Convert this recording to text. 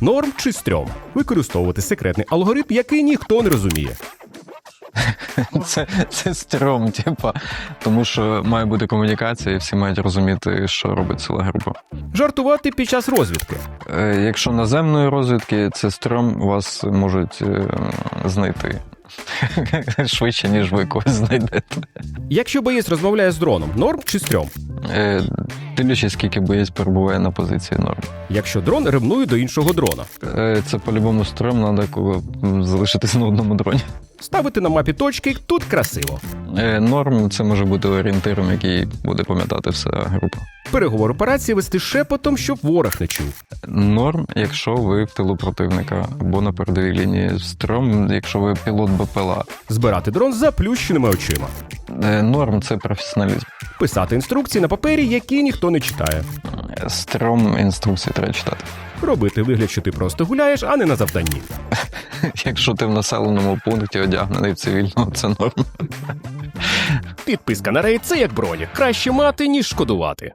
Норм чи стрьом? Використовувати секретний алгоритм, який ніхто не розуміє. Це, це стрьом, типа, тому що має бути комунікація, і всі мають розуміти, що робить ціла група. Жартувати під час розвідки. Е, Якщо наземної розвідки, це стрьом, вас можуть е, знайти швидше, ніж ви когось знайдете. Якщо боєць розмовляє з дроном, норм чи стрьом? Е, Дивлячись, скільки боєць перебуває на позиції норм. Якщо дрон ревнує до іншого дрона. Е, Це по-любому стрьом, треба залишитись на одному дроні. Ставити на мапі точки тут красиво. Е, Норм це може бути орієнтиром, який буде пам'ятати вся група. Переговор операції вести шепотом, щоб ворог не чув. Норм, якщо ви в тилу противника або на передовій лінії. Стрьом, якщо ви пілот БПЛА. Збирати дрон з заплющеними очима. Е, Норм це професіоналізм. Писати інструкції на папері, які ніхто не читає. Стром інструкції треба читати. Робити вигляд, що ти просто гуляєш, а не на завданні. Якщо ти в населеному пункті одягнений в цивільному, це норм. Підписка на рейд це як бронік. Краще мати, ніж шкодувати.